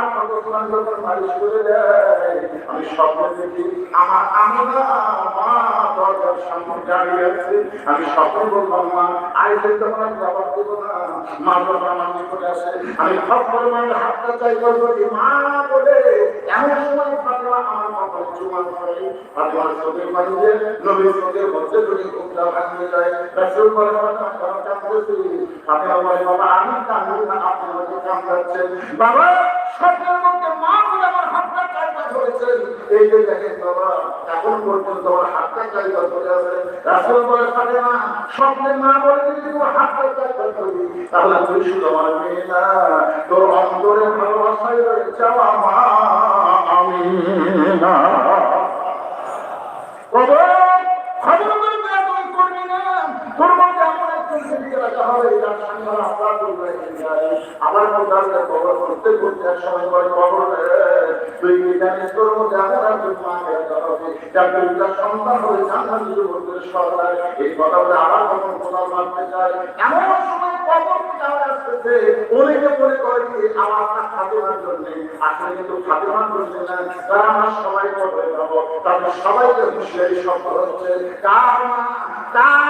আমার কতক্ষণ যখন মালিশ করে দেয় আমি স্বপ্ন দেখি আমার আমরা মা দরজার সামনে দাঁড়িয়ে আছে। আমি স্বপ্ন বললাম, মা আইসে তখন আমি জবাব দেবো না মা দরজা আমার নিকটে আসে আমি খবর মায়ের হাতটা চাই করব মা বলে, এমন সময় ফাতেমা আমার কপালে চুমা করে ফাতেমার চোখের পানিতে, নবীর চোখের মধ্যে যদি ঘুমটা ভাঙিয়ে যায়। রাসূল বলে ফাতেমা কাঁদতেছি। ফাতেমা বলে, বাবা, আমি কাঁদি না, আপনি আমাকে কাঁদাচ্ছেন বাবা অন্তরে ভালোবাসায় রয়েছে মা আমি না খবর খবর করে দেয়া তুই করবি না তোর মধ্যে এমন একজন ব্যক্তি রাখা হবে যার সঙ্গে আমার আপনার করবে আমার মধ্যে আজকে খবর করতে করতে সময় বলে খবর তুই জানিস তোর মধ্যে এমন একজন মাকে রাখা হবে যার দুইটা সন্তান হবে জান্নাত যদি বলতে সরকার এই কথা বলে আবার কখন কোথাও মারতে চায়। এমন সময় খবর যাওয়া আসতেছে, অনেকে মনে করে যে আমার আপনার খাদ্যমার জন্য। আসলে কিন্তু খাদ্যমান জন্য না তারা আমার সবাই করবে যাব, তাদের সবাইকে হুঁশিয়ারি সফল হচ্ছে। কার মা, কার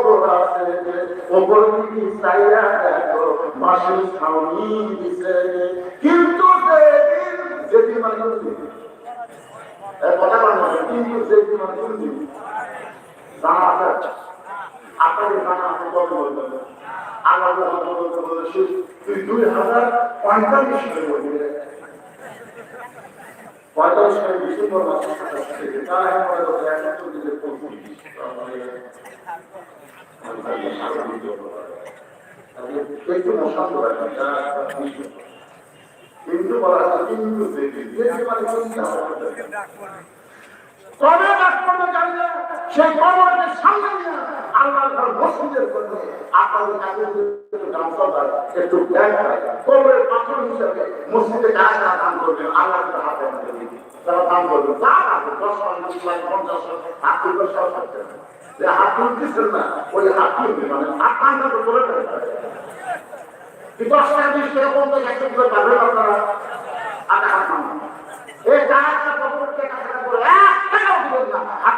কবর আছে কবর দিকে চাইয়া কিন্তু যেদিন যেদিন কথা বলেন কিন্তু যেদিন জানা আছে আপনাদের জানা আপনি কবে বলবেন আল্লাহ বলতে বলতে বলতে সে তুই দুই হাজার পঁয়তাল্লিশ পঁয়তাল্লিশ সালে ডিসেম্বর মাসে সাতাশ থেকে তারা মনে করছে একমাত্র দিকে পঁচিশ একটু মশান্ত রাখবেন কিন্তু বলা হচ্ছে কিন্তু দেখি দেখি মানে চিন্তা কবে বাস করবে জানি না সেই কবরকে সামনে নিয়ে আল্লাহর ঘর মসজিদের জন্য আপনাদের কাছে একটু ব্যাগ আল্লাহ আধা হাত নামান এই জাহাজটা কবরকে কাছাকাছি করে এক টাকাও দিবেন না হাত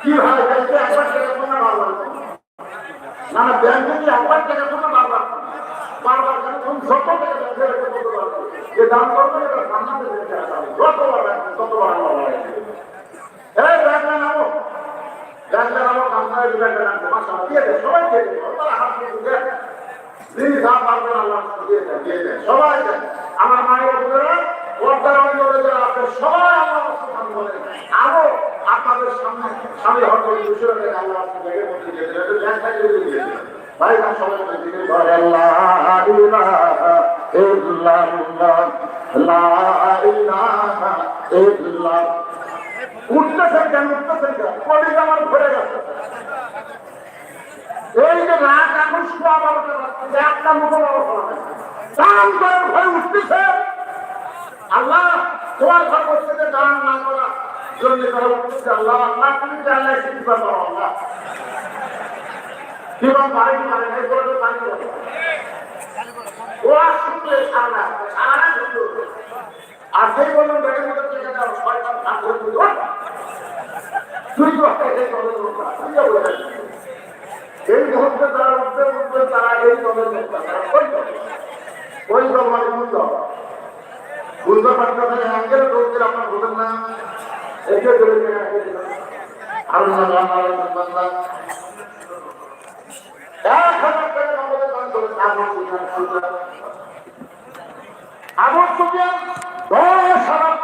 কি ভাই একবার তোমরা বারবার। না না ব্যাংকে কি একবার তোমরা বারবার। বারবার যত যে দাম এটা সামনে রেখে আসবে যতবার ব্যাংকে ততবার আমার লাগে এই ব্যাংকে নামো ব্যাংকে কামসায় ব্যাংকে নামছে মাসা দিয়ে দে সবাই দিয়ে দে তারা হাত দিয়ে যিনি যা পারবেন আল্লাহ দিয়ে দেন দিয়ে দেন সবাই দেন। আমার মায়ের সবাই আরও আপনাদের সামনে স্বামী হয়তো বিষয়টাকে আল্লাহ দিয়ে দিয়ে সবাই লা ইলাহা ইল্লাল্লাহ উঠতেছেন কেন? উঠতেছেন কেন? কলিজ আমার ভরে গেছে। এই যে রাত এখন শোয়া বারোটা একটা মুখে অবস্থা নেই দান করে ভয় উঠতেছে। আল্লাহ, তোমার ঘর করছে যে দান না করা জন্য করা উঠতেছে আল্লাহ আল্লাহ, তুমি জানলে শিখতে পারো আল্লাহ। জীবন বাড়ি মানে এই করে দেবো। ওরা শুনলে সারা সারা শুনলো। আর সেই ব্যাগের মধ্যে টাকা আর শয়তান কাজ করে এই মুহূর্তে তারা উঠতে উঠতে তারা এই দলের ওই দল। মানে কোন দল? বুঝতে পারতেন অ্যাঙ্গেল ঢুকতে আপনার বোঝেন না একে ধরে আল্লাহ করে সুফিয়ান সুলতান আবু সুফিয়ান, দশ হাজার